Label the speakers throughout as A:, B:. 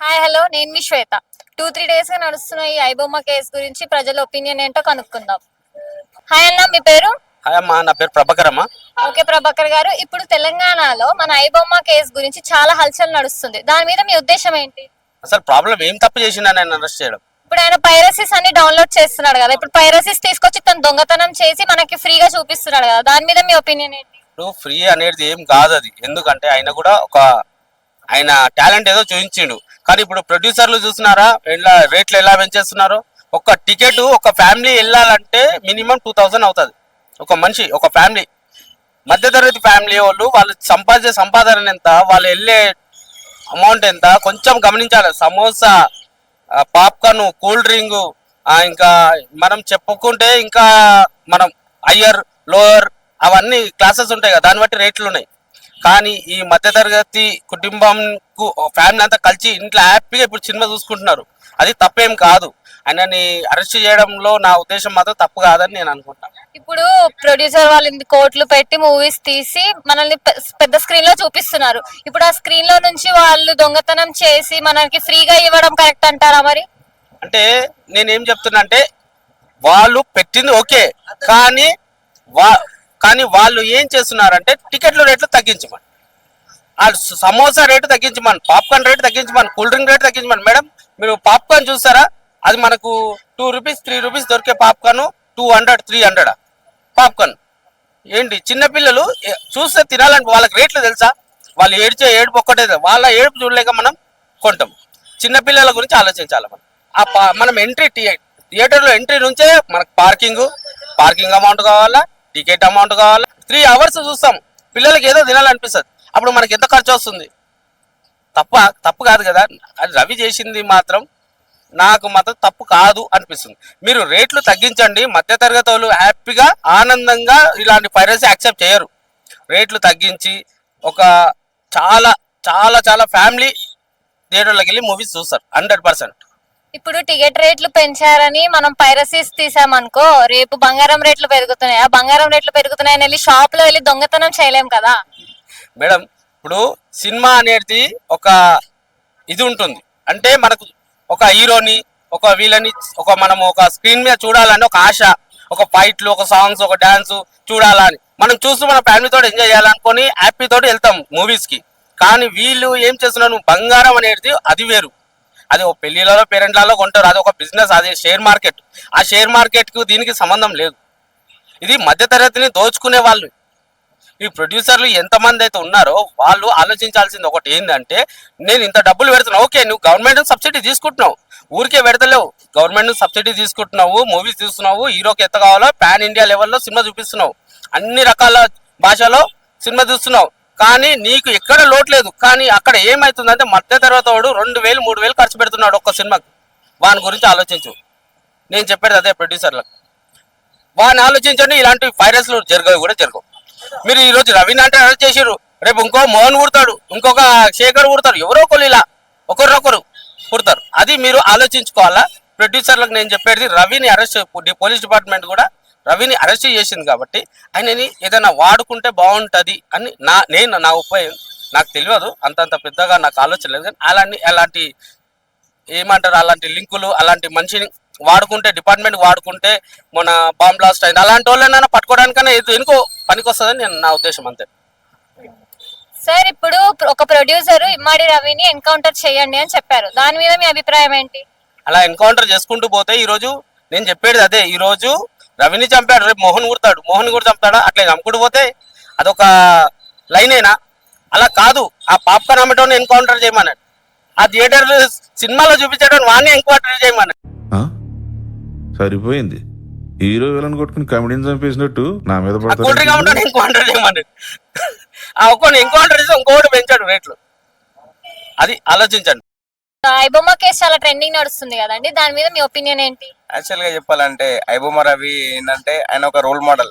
A: Hi hello. నేను మీ Swetha. Two three డేస్గా నడుస్తున్న ఈ ఐబొమ్మ కేసు గురించి ప్రజల ఒపీనియన్ ఏంటో కనుక్కుందాం. హాయ్ అన్న మీ పేరు?
B: హాయ్ అమ్మా నా పేరు ప్రభాకర్ అమ్మా.
A: ఓకే ప్రభాకర్ గారు. ఇప్పుడు తెలంగాణలో మన ఐబొమ్మ కేసు గురించి చాలా హల్చల్ నడుస్తుంది. దాని మీద మీ ఉద్దేశం ఏంటి?
B: అసలు ప్రాబ్లం ఏం తప్పు చేసిండా నేను అరెస్ట్ చేయడం?
A: ఇప్పుడు ఆయన పైరసీస్ అన్ని డౌన్లోడ్ చేస్తున్నాడు కదా. ఇప్పుడు పైరసీస్ తీసుకొచ్చి తను దొంగతనం చేసి మనకి ఫ్రీగా చూపిస్తున్నాడు కదా. దాని మీద మీ ఒపీనియన్ ఏంటి?
B: ఇప్పుడు ఫ్రీ అనేది ఏం కాదు అది. ఎందుకంటే ఆయన కూడా ఒక ఆయన టాలెంట్ ఏదో చూపించిండు. కానీ ఇప్పుడు ప్రొడ్యూసర్లు చూస్తున్నారా ఎలా రేట్లు ఎలా పెంచేస్తున్నారో? ఒక టికెట్ ఒక ఫ్యామిలీ వెళ్ళాలంటే మినిమం టూ థౌజండ్ అవుతుంది. ఒక మనిషి ఒక ఫ్యామిలీ మధ్యతరగతి ఫ్యామిలీ వాళ్ళు వాళ్ళు సంపాదించే సంపాదన ఎంత వాళ్ళు వెళ్ళే అమౌంట్ ఎంత కొంచెం గమనించాలి. సమోసా పాప్కార్న్ కూల్ డ్రింక్ ఇంకా మనం చెప్పుకుంటే ఇంకా మనం హయ్యర్ లోయర్ అవన్నీ క్లాసెస్ ఉంటాయి కదా దాన్ని బట్టి రేట్లు ఉన్నాయి. కానీ ఈ మధ్యతరగతి కుటుంబంకు ఫ్యామిలీ అంతా కలిసి ఇంట్లో హ్యాపీగా ఇప్పుడు సినిమా చూసుకుంటున్నారు. అది తప్పేం కాదు. ఆయనని అరెస్ట్ చేయడంలో నా ఉద్దేశం మాత్రం తప్పు కాదని నేను అనుకుంటాను
A: ఇప్పుడు ప్రొడ్యూసర్ వాళ్ళు కోట్లు పెట్టి మూవీస్ తీసి మనల్ని పెద్ద స్క్రీన్లో చూపిస్తున్నారు. ఇప్పుడు ఆ స్క్రీన్లో నుంచి వాళ్ళు దొంగతనం చేసి మనకి ఫ్రీగా ఇవ్వడం కరెక్ట్ అంటారా మరి?
B: అంటే నేనేం చెప్తున్నా అంటే వాళ్ళు పెట్టింది ఓకే. కానీ కానీ వాళ్ళు ఏం చేస్తున్నారంటే టికెట్ల రేట్లు తగ్గించమని. ఆ సమోసా రేటు తగ్గించమని పాప్కార్న్ రేటు తగ్గించమని కూల్ డ్రింక్ రేటు తగ్గించమని. మేడం మీరు పాప్కార్న్ చూస్తారా అది మనకు టూ రూపీస్ త్రీ రూపీస్ దొరికే popcorn two hundred three hundred? Popcorn. ఏంటి? చిన్నపిల్లలు చూస్తే తినాలని వాళ్ళకి రేట్లు తెలుసా? వాళ్ళు ఏడ్చే ఏడుపు ఒక్కటే వాళ్ళ ఏడుపు చూడలేక మనం కొంటాం. చిన్నపిల్లల గురించి ఆలోచించాలి మనం. ఆ పా- మనం ఎంట్రీ థియేటర్లో ఎంట్రీ నుంచే మనకు పార్కింగ్ పార్కింగ్ అమౌంట్ కావాలా? టికెట్ అమౌంట్ కావాలి. త్రీ అవర్స్ చూస్తాం. పిల్లలకి ఏదో తినాలనిపిస్తుంది. అప్పుడు మనకి ఎంత ఖర్చు వస్తుంది? తప్ప తప్పు కాదు కదా. అది రవి చేసింది మాత్రం నాకు మాత్రం తప్పు కాదు అనిపిస్తుంది. మీరు రేట్లు తగ్గించండి. మధ్యతరగతి వాళ్ళు హ్యాపీగా ఆనందంగా ఇలాంటి పైరసీ యాక్సెప్ట్ చేయరు. రేట్లు తగ్గించి ఒక చాలా చాలా చాలా ఫ్యామిలీ థియేటర్లోకి వెళ్ళి మూవీస్ చూస్తారు. Hundred percent.
A: ఇప్పుడు టికెట్ రేట్లు పెంచారని మనం పైరసీస్ తీసామనుకో రేపు బంగారం రేట్లు పెరుగుతున్నాయి. ఆ బంగారం రేట్లు పెరుగుతున్నాయని వెళ్ళి షాప్లో వెళ్ళి దొంగతనం చేయలేం కదా?
B: మేడం ఇప్పుడు సినిమా అనేది ఒక ఇది ఉంటుంది. అంటే మనకు ఒక హీరోని ఒక వీళ్ళని ఒక మనం ఒక స్క్రీన్ మీద చూడాలని ఒక ఆశ ఒక ఫైట్లు ఒక సాంగ్స్ ఒక డాన్స్ చూడాలని. మనం చూస్తూ మన ఫ్యామిలీతో ఎంజాయ్ చేయాలనుకొని హ్యాపీ తోటి వెళ్తాం మూవీస్కి కానీ వీళ్ళు ఏం చేస్తున్నారు? బంగారం అనేది అది వేరు. అది ఒక పెళ్ళిళ్ళలో పేరెంట్లలో కొంటారు. అది ఒక బిజినెస్ అది షేర్ మార్కెట్. ఆ షేర్ మార్కెట్కి దీనికి సంబంధం లేదు. ఇది మధ్యతరగతిని దోచుకునే వాళ్ళు. ఈ ప్రొడ్యూసర్లు ఎంతమంది అయితే ఉన్నారో వాళ్ళు ఆలోచించాల్సింది ఒకటి ఏంటంటే నేను ఇంత డబ్బులు పెడుతున్నా. ఓకే నువ్వు గవర్నమెంట్ సబ్సిడీ తీసుకుంటున్నావు. ఊరికే పెడతలేవు. గవర్నమెంట్ సబ్సిడీ తీసుకుంటున్నావు మూవీస్ తీస్తున్నావు హీరోకి ఎంత కావాలో పాన్ ఇండియా లెవెల్లో సినిమా చూపిస్తున్నావు. అన్ని రకాల భాషలో సినిమా చూస్తున్నావు. కానీ నీకు ఎక్కడ లోటు లేదు. కానీ అక్కడ ఏమవుతుందంటే మధ్య తర్వాత వాడు రెండు వేలు మూడు వేలు ఖర్చు పెడుతున్నాడు ఒక్క సినిమాకి. వాని గురించి ఆలోచించు. నేను చెప్పేది అదే ప్రొడ్యూసర్లకు వాని ఆలోచించండి ఇలాంటి వైరస్లు జరగవు కూడా జరగవు. మీరు ఈరోజు రోజు అంటే అరెస్ట్ చేసిర్రు. రేపు ఇంకో మోహన్ కుడతాడు ఇంకొక శేఖర్ కుడతారు ఎవరో ఒకరు ఇలా ఒకరినొకరు కుడతారు. అది మీరు ఆలోచించుకోవాలా? ప్రొడ్యూసర్లకు నేను చెప్పేది రవిని అరెస్ట్ పోలీస్ డిపార్ట్మెంట్ కూడా రవిని అరెస్ట్ చేసింది కాబట్టి ఆయనని ఏదైనా వాడుకుంటే బాగుంటది అని నా నేను నా ఉపాయం నాకు తెలియదు. అంతంత పెద్దగా నాకు ఆలోచన లేదు. కానీ అలాంటి అలాంటి ఏమంటారు అలాంటి లింకులు అలాంటి మనిషిని వాడుకుంటే డిపార్ట్మెంట్ వాడుకుంటే మన బాంబ్ బ్లాస్ట్ అయింది అలాంటి వాళ్ళనైనా పట్టుకోవడానికైనా ఇది ఎందుకో పనికి వస్తుందని నేను నా ఉద్దేశం అంతే.
A: సార్ ఇప్పుడు ఒక ప్రొడ్యూసర్ ఇమ్మాడి రవిని ఎన్కౌంటర్ చేయండి అని చెప్పారు. దాని మీద మీ అభిప్రాయం ఏంటి?
B: అలా ఎన్కౌంటర్ చేసుకుంటూ పోతే ఈ రోజు నేను చెప్పేది అదే. ఈ రోజు రవిని చంపాడు రేపు మోహన్ కుడతాడు. మోహన్ కూడా చంపుతాడా? అట్లా చంపుకుంటూ పోతే అదొక లైనేనా అలా కాదు. ఆ పాప్కార్న్ అమ్మటోని ఎన్కౌంటర్ చేయమన్నాడు. ఆ థియేటర్ సినిమాలో చూపించడం వాడిని ఎన్కౌంటర్ చేయమన్నాడు?
C: సరిపోయింది. హీరో విలన్ కొట్టుకుని కమెడీని చంపేసినట్టు నా మీద పడతాడు
B: ఎన్కౌంటర్ చేయమన్నాడు. ఆ ఒక్కని ఎన్కౌంటర్ చేసి ఇంకోటి పెంచాడు రేట్లు అది ఆలోచించండి.
A: ఐబొమ్మ కేసు చాలా ట్రెండింగ్ నడుస్తుంది కదండి. దాని మీద మీ ఒపీనియన్ ఏంటి?
D: యాక్చువల్గా చెప్పాలంటే ఐబొమ్మ రవి ఏంటంటే ఆయన ఒక రోల్ మోడల్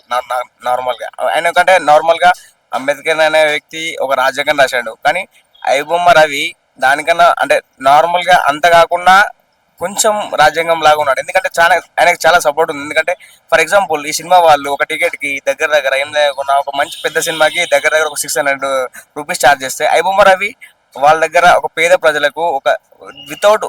D: నార్మల్గా. ఆయన కంటే నార్మల్గా అంబేద్కర్ అనే వ్యక్తి ఒక రాజ్యాంగం రాశాడు. కానీ ఐబొమ్మ రవి దానికన్నా అంటే నార్మల్గా అంత కాకుండా కొంచెం రాజ్యాంగం లాగా ఉన్నాడు. ఎందుకంటే చాలా ఆయనకు చాలా సపోర్ట్ ఉంది. ఎందుకంటే ఫర్ ఎగ్జాంపుల్ ఈ సినిమా వాళ్ళు ఒక టికెట్కి దగ్గర దగ్గర ఏం లేకుండా ఒక మంచి పెద్ద సినిమాకి దగ్గర దగ్గర ఒక సిక్స్ హండ్రెడ్ రూపీస్ ఛార్జ్ చేస్తే ఐబొమ్మ రవి వాళ్ళ దగ్గర ఒక పేద ప్రజలకు ఒక వితౌట్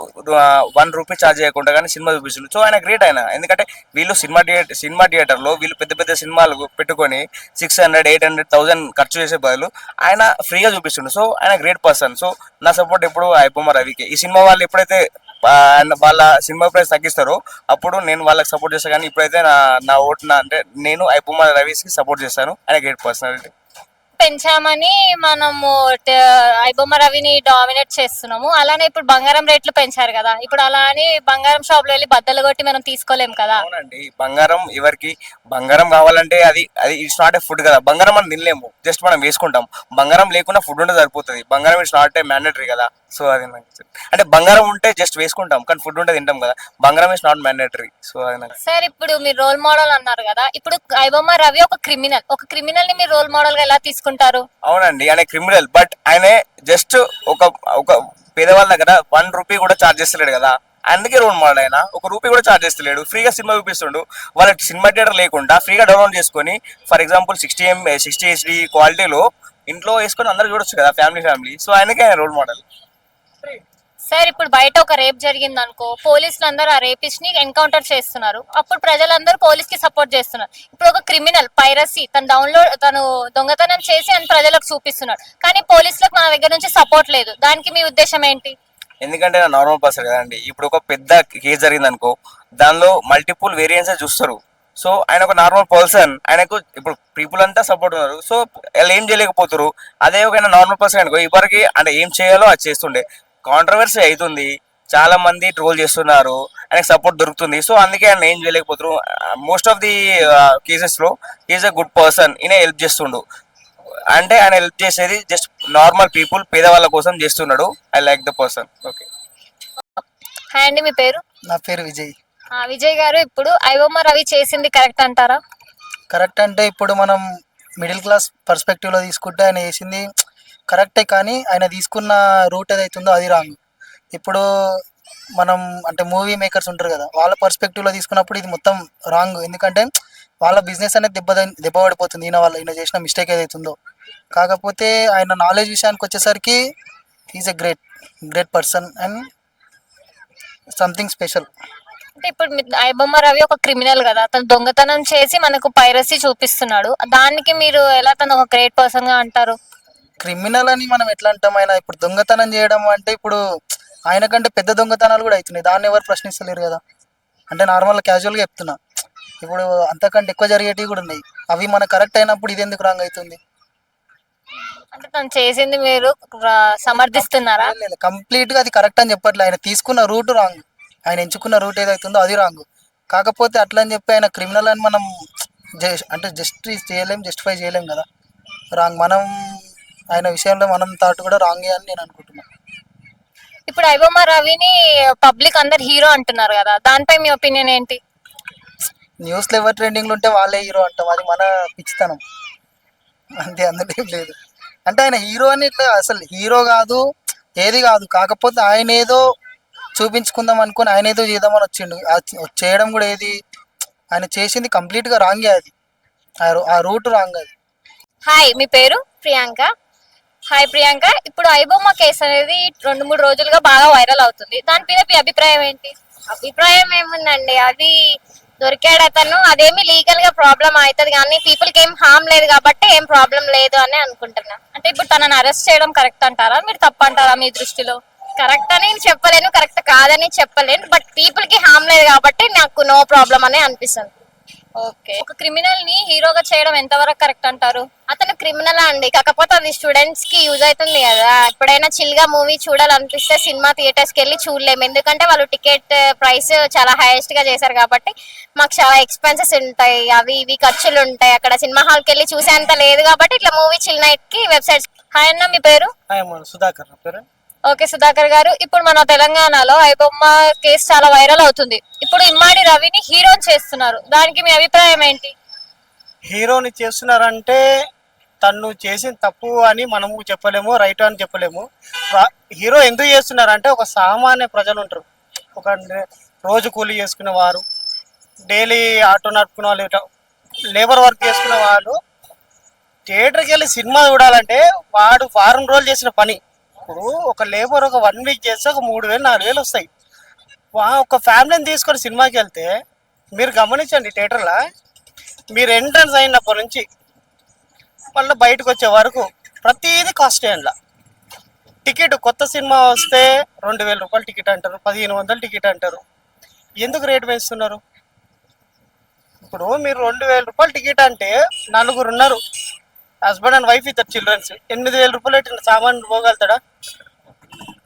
D: వన్ రూపీ ఛార్జ్ చేయకుండా కానీ సినిమా చూపిస్తుంది సో ఆయన గ్రేట్ ఆయన. ఎందుకంటే వీళ్ళు సినిమా థియేటర్ సినిమా థియేటర్లో వీళ్ళు పెద్ద పెద్ద సినిమాలు పెట్టుకొని six hundred eight hundred thousand ఖర్చు చేసే బదులు ఆయన ఫ్రీగా చూపిస్తుండు సో ఆయన గ్రేట్ పర్సన్ సో నా సపోర్ట్ ఎప్పుడు అయిపోమ రవికి. ఈ సినిమా వాళ్ళు ఎప్పుడైతే వాళ్ళ సినిమా ప్రైస్ తగ్గిస్తారో అప్పుడు నేను వాళ్ళకి సపోర్ట్ చేస్తాను కానీ ఇప్పుడైతే నా నా ఓటు అంటే నేను అయిపోమ రవికి సపోర్ట్ చేస్తాను. ఆయన గ్రేట్ పర్సనాలిటీ
A: పెంచామని మనము ఐబొమ్మ రవిని డామినేట్ చేస్తున్నాము. అలానే ఇప్పుడు బంగారం రేట్లు పెంచారు కదా. ఇప్పుడు అలా అని బంగారం షాప్లో వెళ్ళి బద్దలు కొట్టి మనం తీసుకోలేం కదా.
D: అవునండి. బంగారం ఎవరికి బంగారం కావాలంటే అది అది ఇట్స్ నాట్ ఏ ఫుడ్ కదా. బంగారం మనం తినలేము. జస్ట్ మనం వేసుకుంటాం. బంగారం లేకుండా ఫుడ్ ఉంటే సరిపోతుంది. బంగారం ఇట్స్ నాట్ ఏ మ్యాండేటరీ కదా. సో అది నాకు. అంటే బంగారం ఉంటే జస్ట్ వేసుకుంటాం. కానీ ఫుడ్ ఉంటే తింటాం కదా. బంగారం ఇస్ నాట్ మ్యాండేటరీ. సో అది నాకు
A: సార్ ఇప్పుడు మీరు రోల్ మోడల్ అన్నారు కదా. ఇప్పుడు ఐబొమ్మ రవి ఒక క్రిమినల్. ఒక క్రిమినల్ని మీరు రోల్ మోడల్గా ఎలా తీసుకుంటారు?
D: అవునండి ఆయన క్రిమినల్. బట్ ఆయన జస్ట్ ఒక ఒక పేదవాళ్ళ దగ్గర వన్ రూపీ కూడా చార్జ్ చేస్తలేడు కదా. అందుకే రోల్ మోడల్ ఆయన. ఒక రూపీ కూడా చార్జ్ చేస్తలేడు. ఫ్రీగా సినిమా చూపిస్తుండు. వాళ్ళకి సినిమా థియేటర్ లేకుండా ఫ్రీగా డౌన్లోడ్ చేసుకొని for example sixty M sixty HD క్వాలిటీలో ఇంట్లో వేసుకొని అందరూ చూడొచ్చు కదా ఫ్యామిలీ ఫ్యామిలీ సో ఆయనకే ఆయన రోల్ మోడల్
A: సార్ ఇప్పుడు బయట ఒక రేప్ జరిగింది అనుకో పోలీసులు అందరూ ఆ రేపిస్ట్ని ఎన్కౌంటర్ చేస్తున్నారు. అప్పుడు ప్రజలందరూ పోలీస్కి సపోర్ట్ చేస్తున్నారు. ఇప్పుడు ఒక క్రిమినల్ పైరసీ తను డౌన్లోడ్ తను దొంగతనం చేసి అని ప్రజలకు చూపిస్తున్నాడు. కానీ పోలీసులకు మన దగ్గర నుంచి సపోర్ట్ లేదు. దానికి మీ ఉద్దేశం ఏంటి?
D: ఎందుకంటే నార్మల్ పర్సన్ కదండి. ఇప్పుడు ఒక పెద్ద కేసు జరిగింది అనుకో దానిలో మల్టిపుల్ వేరియంట్స్ చూస్తారు. సో ఆయన ఒక నార్మల్ పర్సన్ ఆయనకు ఇప్పుడు పీపుల్ అంతా సపోర్ట్ ఉన్నారు. సో వాళ్ళు ఏం చేయలేకపోతారు అదే ఒక నార్మల్ పర్సన్ అనుకో ఇప్పటికి అంటే ఏం చేయాలో అది చేస్తుండే. కాంట్రవర్సీ అవుతుంది చాలా మంది ట్రోల్ చేస్తున్నారు. ఆయనకు సపోర్ట్ దొరుకుతుంది. సో అందుకే ఆయన ఏం చేయలేకపోతారు. మోస్ట్ ఆఫ్ ది కేసెస్లో ఈజ్ అ గుడ్ పర్సన్ ఈయన హెల్ప్ చేస్తుండు. అంటే ఆయన హెల్ప్ చేసేది జస్ట్ నార్మల్ పీపుల్ పేదవాళ్ళ కోసం చేస్తున్నాడు. I like the person okay
A: hi అండి మీ పేరు?
E: నా పేరు విజయ్.
A: ఆ, విజయ్ గారు ఇప్పుడు ఐబొమ్మ రవి చేసింది కరెక్ట్ అంటారా?
E: కరెక్ట్ అంటే ఇప్పుడు మనం మిడిల్ క్లాస్ పర్స్పెక్టివ్లో తీసుకుంటే ఆయన చేసింది కరెక్టే కానీ ఆయన తీసుకున్న రూట్ ఏదైతుందో అది రాంగ్. ఇప్పుడు మనం అంటే మూవీ మేకర్స్ ఉంటారు కదా వాళ్ళ పర్స్పెక్టివ్లో తీసుకున్నప్పుడు ఇది మొత్తం రాంగ్. ఎందుకంటే వాళ్ళ బిజినెస్ అనేది దెబ్బ దెబ్బ పడిపోతుంది. ఈయన వాళ్ళ ఈయన చేసిన మిస్టేక్ ఏదైతుందో. కాకపోతే ఆయన నాలెడ్జ్ విషయానికి వచ్చేసరికి is a great great person and something special
A: అంటే ఇప్పుడు ఐబొమ్మ రవి ఒక క్రిమినల్ కదా అతను దొంగతనం చేసి మనకు పైరసీ చూపిస్తున్నాడు. దానికి మీరు ఎలా తను ఒక గ్రేట్ పర్సన్గా అంటారు?
E: క్రిమినల్ అని మనం ఎట్లా అంటాం ఆయన ఇప్పుడు దొంగతనం చేయడం అంటే ఇప్పుడు ఆయన కంటే పెద్ద దొంగతనాలు కూడా అవుతున్నాయి. దాన్ని ఎవరు ప్రశ్నిస్తలేరు కదా. అంటే నార్మల్ క్యాజువల్గా చెప్తున్నా. ఇప్పుడు అంతకంటే ఎక్కువ జరిగేటివి కూడా ఉన్నాయి. అవి మన కరెక్ట్ అయినప్పుడు ఇది ఎందుకు రాంగ్ అవుతుంది?
A: అంటే తను చేసింది మీరు సమర్థిస్తున్నారా?
E: కంప్లీట్గా అది కరెక్ట్ అని చెప్పట్లే. ఆయన తీసుకున్న రూట్ రాంగ్ ఆయన ఎంచుకున్న రూట్ ఏదైతుందో అది రాంగ్ కాకపోతే అట్లా అని చెప్పి ఆయన క్రిమినల్ అని మనం అంటే జస్టిస్ చేయలేం జస్టిఫై చేయలేం కదా. రాంగ్ మనం ఆయన విషయంలో మనం థాట్ కూడా రాంగే అని నేను అనుకుంటున్నాను
A: ఇప్పుడు ఐబొమ్మ రవిని పబ్లిక్ అందరు హీరో అంటున్నారు కదా దానిపై మీ ఒపీనియన్ ఏంటి?
E: న్యూస్లో ఎవరు ట్రెండింగ్లో ఉంటే వాళ్ళే హీరో అంటాం అది మన పిచ్చితనం. అంతే అందులో ఏం లేదు. అంటే ఆయన హీరో అని ఇట్లా అసలు హీరో కాదు ఏది కాదు కాకపోతే ఆయన ఏదో చూపించుకుందాం అనుకుని ఆయన ఏదో చేద్దామని వచ్చిండు. చేయడం కూడా ఏది? ఆయన చేసింది కంప్లీట్గా రాంగే అది. ఆ రూట్ రాంగ్ అది.
A: హాయ్ మీ పేరు? ప్రియాంక. హాయ్ ప్రియాంక. ఇప్పుడు ఐబొమ్మ కేసు అనేది రెండు మూడు రోజులుగా బాగా వైరల్ అవుతుంది. దాని మీద మీ అభిప్రాయం ఏంటి?
F: అభిప్రాయం ఏముందండి? అది దొరికాడు అతను. అదేమి లీగల్గా ప్రాబ్లం అవుతుంది కానీ పీపుల్కి ఏం హామ్ లేదు కాబట్టి ఏం ప్రాబ్లం లేదు అని అనుకుంటున్నా.
A: అంటే ఇప్పుడు తనని అరెస్ట్ చేయడం కరెక్ట్ అంటారా? మీరు తప్పు అంటారా మీ దృష్టిలో?
F: కరెక్ట్ అని నేను చెప్పలేను కరెక్ట్ కాదని చెప్పలేను బట్ పీపుల్కి హామ్ లేదు కాబట్టి నాకు నో ప్రాబ్లం అని అనిపిస్తుంది.
A: ఓకే. ఒక క్రిమినల్ని హీరోగా చేయడం ఎంతవరకు కరెక్ట్ అంటారు?
F: అతను క్రిమినల్ అండి. కాకపోతే అది స్టూడెంట్స్కి యూజ్ అవుతుంది కదా. ఎప్పుడైనా చిల్గా మూవీ చూడాలనిపిస్తే సినిమా థియేటర్స్కి వెళ్ళి చూడలేము. ఎందుకంటే వాళ్ళు టికెట్ eh, ప్రైస్ చాలా హైయెస్ట్గా చేశారు కాబట్టి మాకు చాలా ఎక్స్పెన్సెస్ ఉంటాయి. అవి ఇవి ఖర్చులు ఉంటాయి. అక్కడ సినిమా హాల్కి వెళ్ళి చూసేంత లేదు కాబట్టి ఇట్లా మూవీ చిల్ నైట్కి వెబ్సైట్స్.
A: హాయ్ అన్న మీ పేరు?
G: సుధాకర్ పేరు.
A: ఓకే సుధాకర్ గారు. ఇప్పుడు మన తెలంగాణలో ఐబొమ్మ కేసు చాలా వైరల్ అవుతుంది. ఇప్పుడు ఇమ్మాడి రవిని హీరోని చేస్తున్నారు. దానికి మీ అభిప్రాయం ఏంటి?
G: హీరోని చేస్తున్నారంటే తను చేసిన తప్పు అని మనము చెప్పలేము రైట్ అని చెప్పలేము. హీరో ఎందుకు చేస్తున్నారంటే ఒక సామాన్య ప్రజలు ఉంటారు. ఒక రోజు కూలీ చేసుకునే వారు డైలీ ఆటో నడుపుకునే వాళ్ళు లేబర్ వర్క్ చేసుకునే వాళ్ళు థియేటర్కి వెళ్ళి సినిమా చూడాలంటే వాడు వారం రోజులు చేసిన పని. ఇప్పుడు ఒక లేబర్ ఒక వన్ వీక్ చేస్తే ఒక మూడు వేలు నాలుగు వేలు వస్తాయి. వా ఒక ఫ్యామిలీని తీసుకొని సినిమాకి వెళ్తే మీరు గమనించండి థియేటర్లో మీరు ఎంట్రన్స్ అయినప్పటి నుంచి మళ్ళీ బయటకు వచ్చే వరకు ప్రతిదీ కాస్ట్ అందులో టికెట్ కొత్త సినిమా వస్తే రెండు వేల రూపాయలు టికెట్ అంటారు పదిహేను వందలు టికెట్ అంటారు. ఎందుకు రేటు పెంచుతున్నారు? ఇప్పుడు మీరు రెండు వేల రూపాయలు టికెట్ అంటే నలుగురు ఉన్నారు హస్బెండ్ అండ్ వైఫ్ ఇద్దరు చిల్డ్రన్స్ ఎనిమిది వేల రూపాయలు పెట్టిన సామాన్ పోగలుగుతాడా?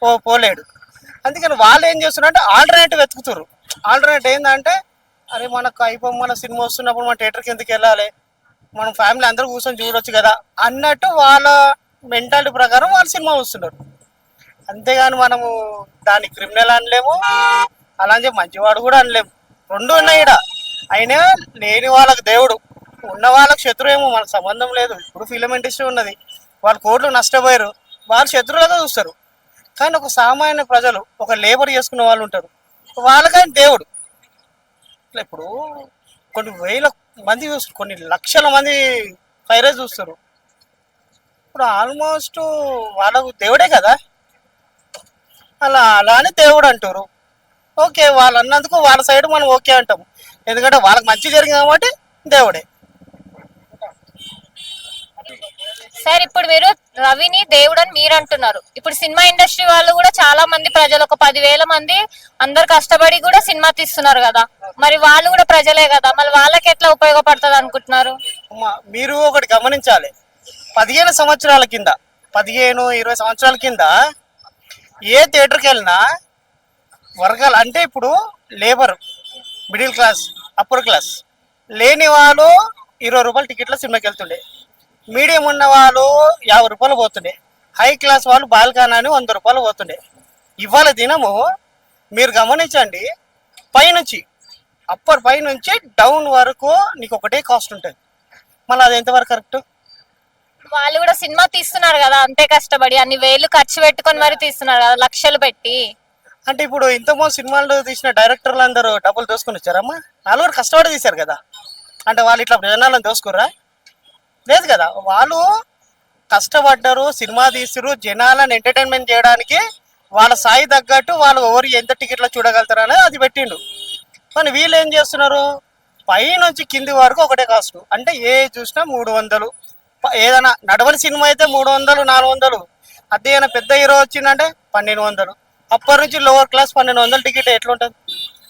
G: పో పోలేడు. అందుకని వాళ్ళు ఏం చేస్తున్నారు అంటే ఆల్టర్నేటివ్ వెతుకుతారు ఆల్టర్నేటివ్ ఏంటంటే అరే మనకు అయిపో మన సినిమా వస్తున్నప్పుడు మన థియేటర్కి ఎందుకు వెళ్ళాలి? మనం ఫ్యామిలీ అందరూ కూర్చొని చూడొచ్చు కదా? అన్నట్టు వాళ్ళ మెంటాలిటీ ప్రకారం వాళ్ళు సినిమా వస్తున్నారు. అంతేగాని మనము దాన్ని క్రిమినల్ అనలేము. అలా అని చెప్పి మంచివాడు కూడా అనలేము. రెండు ఉన్నాయి ఈడ. అయినా లేని వాళ్ళకి దేవుడు. ఉన్న వాళ్ళకి శత్రు ఏమో మనకు సంబంధం లేదు. ఇప్పుడు ఫిలిం ఇండస్ట్రీ ఉన్నది. వాళ్ళు కోట్లు నష్టపోయారు. వాళ్ళు శత్రువులుగా చూస్తారు. కానీ ఒక సామాన్య ప్రజలు ఒక లేబర్ చేసుకున్న వాళ్ళు ఉంటారు. వాళ్ళకైనా దేవుడు. ఇట్లా ఇప్పుడు కొన్ని వేల మంది చూస్తారు కొన్ని లక్షల మంది ఫైరేజ్ చూస్తారు. ఇప్పుడు ఆల్మోస్ట్ వాళ్ళకు దేవుడే కదా. అలా అలా అని దేవుడు అంటారు. ఓకే వాళ్ళు అన్నందుకు వాళ్ళ సైడ్ మనం ఓకే అంటాము ఎందుకంటే వాళ్ళకి మంచి జరిగింది కాబట్టి దేవుడే.
A: సార్ ఇప్పుడు మీరు రవిని దేవుడు అని మీరు అంటున్నారు ఇప్పుడు సినిమా ఇండస్ట్రీ వాళ్ళు కూడా చాలా మంది ప్రజలు ఒక పదివేల మంది అందరు కష్టపడి కూడా సినిమా తీస్తున్నారు కదా. మరి వాళ్ళు కూడా ప్రజలే కదా. మరి వాళ్ళకి ఎట్లా ఉపయోగపడుతుంది అనుకుంటున్నారు?
G: మీరు ఒకటి గమనించాలి. పదిహేను సంవత్సరాల కింద పదిహేను ఇరవై సంవత్సరాల కింద ఏ థియేటర్కి వెళ్ళినా వర్గాలు అంటే ఇప్పుడు labour middle class upper class లేని వాళ్ళు ఇరవై రూపాయల టికెట్లో సినిమాకి వెళ్తుండే. మీడియం ఉన్న వాళ్ళు యాభై రూపాయలు పోతుండే. హై క్లాస్ వాళ్ళు బాల్కానా అని వంద రూపాయలు పోతుండే. ఇవాళ దినము మీరు గమనించండి పైనుంచి అప్పర్ పై నుంచి డౌన్ వరకు నీకు ఒకటే కాస్ట్ ఉంటుంది. మళ్ళీ అది ఎంతవరకు కరెక్ట్
A: వాళ్ళు కూడా సినిమా తీస్తున్నారు కదా అంతే కష్టపడి అన్ని వేలు ఖర్చు పెట్టుకొని మరి తీస్తున్నారు కదా లక్షలు పెట్టి.
G: అంటే ఇప్పుడు ఇంతకుముందు సినిమాలు తీసిన డైరెక్టర్లు అందరూ డబ్బులు దోసుకొని వచ్చారమ్మా. కూడా కష్టపడి తీశారు కదా. అంటే వాళ్ళు ఇట్లా జనాలను దోసుకుర్రా? లేదు కదా. వాళ్ళు కష్టపడ్డారు సినిమా తీసిరు జనాలను ఎంటర్టైన్మెంట్ చేయడానికి వాళ్ళ స్థాయి తగ్గట్టు వాళ్ళు ఎవరు ఎంత టికెట్లో చూడగలుగుతారని అది పెట్టిండు. కానీ వీళ్ళు ఏం చేస్తున్నారు? పై నుంచి కింది వరకు ఒకటే కాస్ట్. అంటే ఏ చూసినా మూడు వందలు. ఏదైనా నడవని సినిమా అయితే మూడు వందలు నాలుగు వందలు. అదే ఏదైనా పెద్ద హీరో వచ్చిందంటే పన్నెండు వందలు. అప్పటి నుంచి లోవర్ క్లాస్ పన్నెండు వందలు టికెట్ ఎట్లుంటుంది?